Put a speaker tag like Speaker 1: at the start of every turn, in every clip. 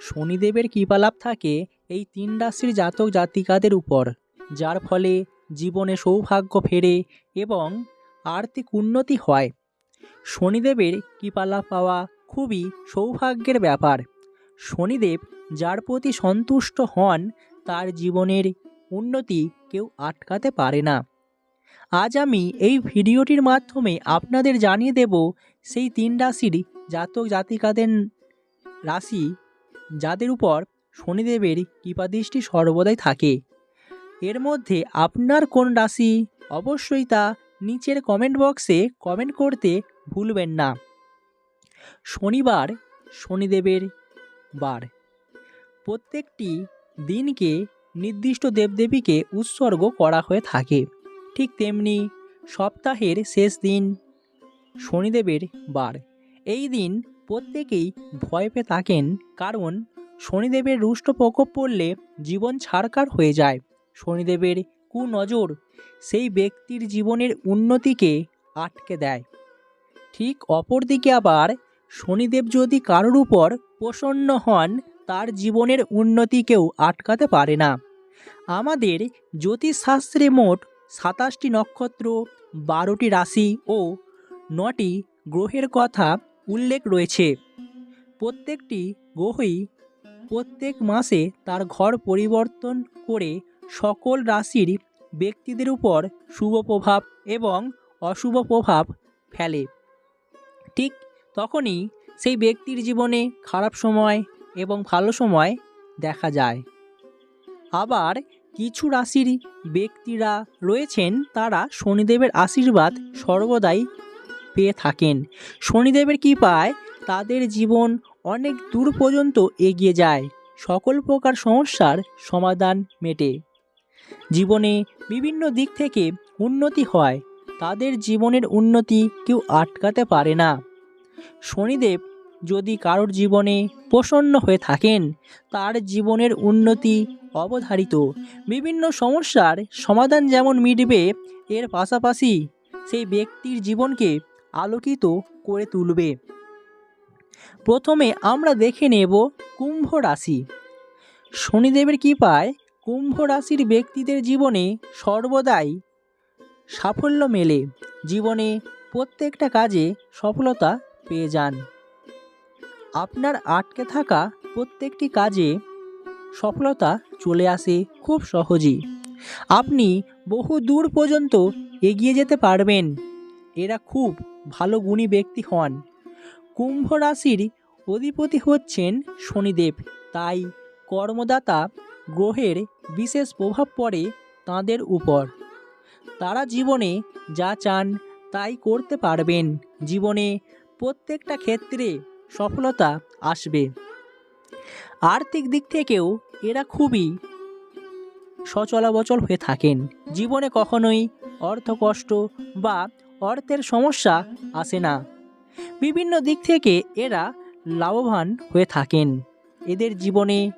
Speaker 1: শনিদেবের কৃপালাভ থাকে এই তিন রাশির জাতক জাতিকাদের উপর, যার ফলে জীবনে সৌভাগ্য ফেরে এবং আর্থিক উন্নতি হয়। শনিদেবের কৃপালাভ পাওয়া খুবই সৌভাগ্যের ব্যাপার। শনিদেব যার প্রতি সন্তুষ্ট হন, তার জীবনের উন্নতি কেউ আটকাতে পারে না। আজ আমি এই ভিডিওটির মাধ্যমে আপনাদের জানিয়ে দেব, সেই তিন রাশির জাতক জাতিকাদের রাশি যাদের উপর শনিদেবের কৃপাদৃষ্টি সর্বদাই থাকে। এর মধ্যে আপনার কোন রাশি? অবশ্যই তা নিচের কমেন্ট বক্সে কমেন্ট করতে ভুলবেন না। শনিবার শনিদেবের বার। প্রত্যেকটি দিনকে নির্দিষ্ট দেবদেবীকে উৎসর্গ করা হয়ে থাকে। ঠিক তেমনি সপ্তাহের শেষ দিন শনিদেবের বার। এই দিন প্রত্যেকেই ভয় পেয়ে থাকেন, কারণ শনিদেবের রুষ্ট প্রকোপ পড়লে জীবন ছাড়কার হয়ে যায়। শনিদেবের কুনজর সেই ব্যক্তির জীবনের উন্নতিকে আটকে দেয়। ঠিক অপরদিকে আবার শনিদেব যদি কারোর উপর প্রসন্ন হন, তার জীবনের উন্নতিকেও আটকাতে পারে না। আমাদের জ্যোতিষশাস্ত্রে মোট সাতাশটি নক্ষত্র, বারোটি রাশি ও নটি গ্রহের কথা উল্লেখ রয়েছে। প্রত্যেকটি গ্রহই প্রত্যেক মাসে তার ঘর পরিবর্তন করে সকল রাশির ব্যক্তিদের উপর শুভ প্রভাব এবং অশুভ প্রভাব ফেলে। ঠিক তখনই সেই ব্যক্তির জীবনে খারাপ সময় এবং ভালো সময় দেখা যায়। আবার কিছু রাশির ব্যক্তিরা রয়েছেন, তারা শনিদেবের আশীর্বাদ সর্বদাই পেয়ে থাকেন। শনিদেবের কৃপায় তাদের জীবন অনেক দূর পর্যন্ত এগিয়ে যায়। সকল প্রকার সমস্যার সমাধান মেটে। জীবনে বিভিন্ন দিক থেকে উন্নতি হয়। তাদের জীবনের উন্নতি কেউ আটকাতে পারে না। শনিদেব যদি কারোর জীবনে প্রসন্ন হয়ে থাকেন, তার জীবনের উন্নতি অবধারিত। বিভিন্ন সমস্যার সমাধান যেমন মিটবে, এর পাশাপাশি সেই ব্যক্তির জীবনকে আলোকিত করে তুলবে। প্রথমে আমরা দেখে নেব কুম্ভ রাশি। শনিদেবের কৃপায় কুম্ভ রাশির ব্যক্তিদের জীবনে সর্বদাই সাফল্য মেলে। জীবনে প্রত্যেকটা কাজে সফলতা পেয়ে যান। আপনার আটকে থাকা প্রত্যেকটি কাজে সফলতা চলে আসে খুব সহজেই। আপনি বহু দূর পর্যন্ত এগিয়ে যেতে পারবেন। এরা খুব ভালো গুণী ব্যক্তি হন। কুম্ভ রাশির অধিপতি হচ্ছেন শনিদেব। তাই কর্মদাতা গ্রহের বিশেষ প্রভাব পড়ে তাঁদের উপর। তারা জীবনে যা চান তাই করতে পারবেন। জীবনে প্রত্যেকটা ক্ষেত্রে সফলতা আসবে। আর্থিক দিক থেকেও এরা খুবই সচলাবচল হয়ে থাকেন। জীবনে কখনোই অর্থকষ্ট বা অর্থের সমস্যা আসে না। বিভিন্ন দিক থেকে এরা লাভবান হয়ে থাকেন। এদের জীবনে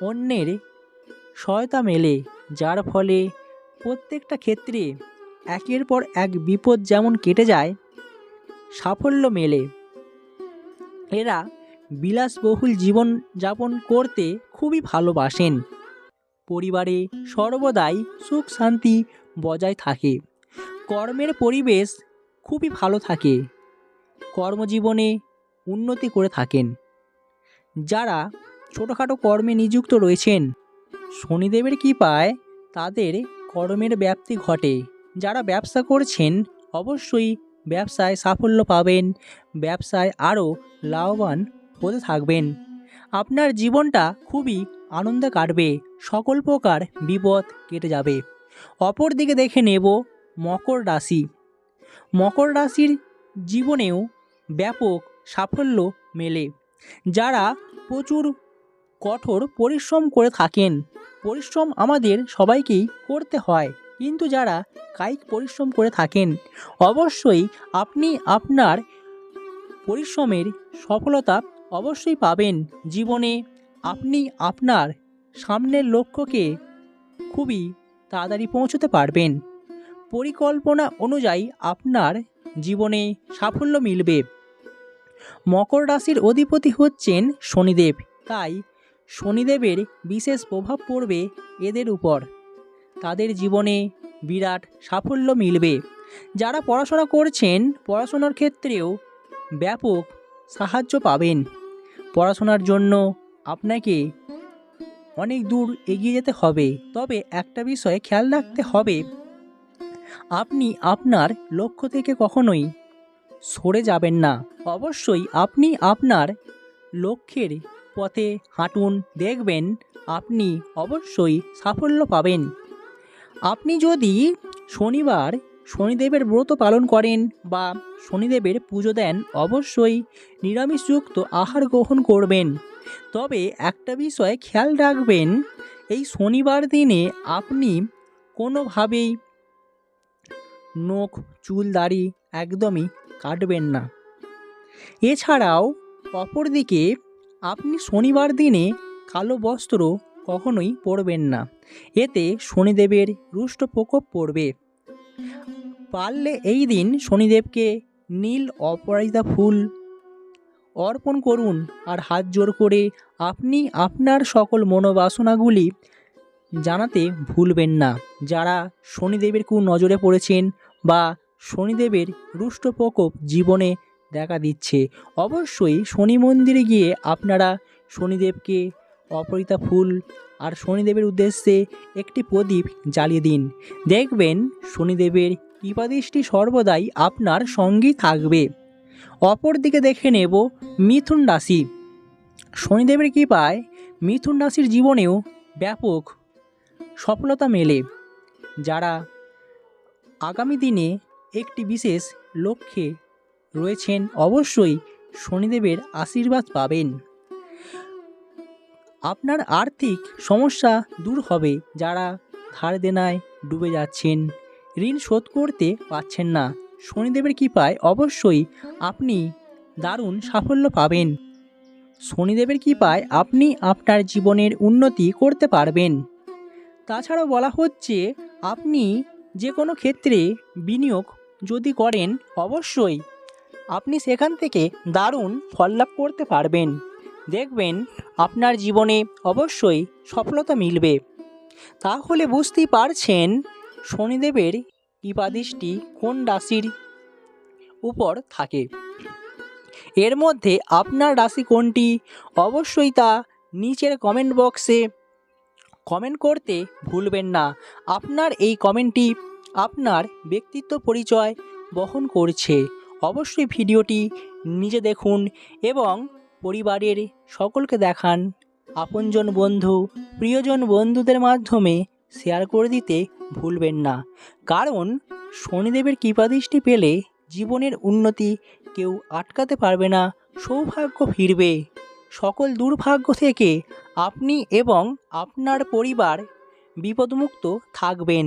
Speaker 1: অন্যের সহায়তা মেলে, যার ফলে প্রত্যেকটা ক্ষেত্রে একের পর এক বিপদ যেমন কেটে যায়, সাফল্য মেলে। এরা বিলাসবহুল জীবন যাপন করতে খুবই ভালোবাসেন। পরিবারে সর্বদাই সুখ শান্তি বজায় থাকে। কর্মের পরিবেশ খুবই ভালো থাকে। কর্মজীবনে উন্নতি করে থাকেন। যারা ছোটোখাটো কর্মে নিযুক্ত রয়েছেন, শনিদেবের কৃপায় তাদের কর্মের ব্যাপ্তি ঘটে। যারা ব্যবসা করছেন, অবশ্যই ব্যবসায় সাফল্য পাবেন, ব্যবসায় আরও লাভবান হতে থাকবেন। আপনার জীবনটা খুবই আনন্দে কাটবে, সকল প্রকার বিপদ কেটে যাবে। অপর দিকে দেখে নেব মকর রাশি। মকর রাশির জীবনেও ব্যাপক সাফল্য মেলে, যারা প্রচুর কঠোর পরিশ্রম করে থাকেন। পরিশ্রম আমাদের সবাইকেই করতে হয়, কিন্তু যারা কায়িক পরিশ্রম করে থাকেন, অবশ্যই আপনি আপনার পরিশ্রমের সফলতা অবশ্যই পাবেন। জীবনে আপনি আপনার সামনের লক্ষ্যকে খুবই তাড়াতাড়ি পৌঁছতে পারবেন। পরিকল্পনা অনুযায়ী আপনার জীবনে সাফল্য মিলবে। মকর রাশির অধিপতি হচ্ছেন শনিদেব, তাই শনিদেবের বিশেষ প্রভাব পড়বে এদের উপর। তাদের জীবনে বিরাট সাফল্য মিলবে। যারা পড়াশোনা করছেন, পড়াশোনার ক্ষেত্রেও ব্যাপক সাহায্য পাবেন। পড়াশোনার জন্য আপনাকে অনেক দূর এগিয়ে যেতে হবে। তবে একটা বিষয়ে খেয়াল রাখতে হবে আপনি আপনার লক্ষ্য থেকে কখনোই সরে যাবেন না। অবশ্যই আপনি আপনার লক্ষ্যের পথে হাঁটুন, দেখবেন আপনি অবশ্যই সাফল্য পাবেন। আপনি যদি শনিবার শনিদেবের ব্রত পালন করেন বা শনিদেবের পুজো দেন, অবশ্যই নিরামিষযুক্ত আহার গ্রহণ করবেন। তবে একটা বিষয় খেয়াল রাখবেন, এই শনিবার দিনে আপনি কোনোভাবেই নখ, চুল, দাড়ি একদমই কাটবেন না। এছাড়াও অপরদিকে আপনি শনিবার দিনে কালো বস্ত্র কখনোই পরবেন না। এতে শনিদেবের রুষ্ট প্রকোপ পড়বে। পারলে এই দিন শনিদেবকে নীল অপরাজিতা ফুল অর্পণ করুন আর হাত জোর করে আপনি আপনার সকল মনোবাসনাগুলি জানাতে ভুলবেন না। যারা শনিদেবের কু নজরে পড়েছেন বা শনিদেবের রুষ্ট প্রকোপ জীবনে দেখা দিচ্ছে, অবশ্যই শনি মন্দিরে গিয়ে আপনারা শনিদেবকে অপরিতা ফুল আর শনিদেবের উদ্দেশ্যে একটি প্রদীপ জ্বালিয়ে দিন। দেখবেন শনিদেবের কৃপাদৃষ্টি সর্বদাই আপনার সঙ্গী থাকবে। অপরদিকে দেখে নেব মিথুন রাশি। শনিদেবের কৃপায় মিথুন রাশির জীবনেও ব্যাপক সফলতা মেলে। যারা আগামী দিনে একটি বিশেষ লক্ষ্যে রয়েছেন, অবশ্যই শনিদেবের আশীর্বাদ পাবেন। আপনার আর্থিক সমস্যা দূর হবে, যারা ধার দেনায় ডুবে যাচ্ছেন। ঋণ শোধ করতে পারছেন না। শনিদেবের কৃপায় অবশ্যই আপনি দারুণ সাফল্য পাবেন। শনিদেবের কৃপায় আপনি আপনার জীবনের উন্নতি করতে পারবেন। তাছাড়াও বলা হচ্ছে, আপনি যে কোনো ক্ষেত্রে বিনিয়োগ যদি করেন, অবশ্যই আপনি সেখান থেকে দারুণ ফল লাভ করতে পারবেন। দেখবেন আপনার জীবনে অবশ্যই সফলতা মিলবে। তাহলে বুঝতেই পারছেন শনিদেবের কৃপাদৃষ্টি কোন রাশির উপর থাকে। এর মধ্যে আপনার রাশি কোনটি? অবশ্যই তা নিচের কমেন্ট বক্সে কমেন্ট করতে ভুলবেন না। আপনার এই কমেন্টটি আপনার ব্যক্তিত্ব পরিচয় বহন করছে। অবশ্যই ভিডিওটি নিজে দেখুন এবং পরিবারের সকলকে দেখান। আপনজন বন্ধু, প্রিয়জন বন্ধুদের মাধ্যমে শেয়ার করে দিতে ভুলবেন না। কারণ শনিদেবের কৃপাদৃষ্টি পেলে জীবনের উন্নতি কেউ আটকাতে পারবে না, সৌভাগ্য ফিরবে। সকল দুর্ভাগ্য থেকে আপনি এবং আপনার পরিবার বিপদমুক্ত থাকবেন।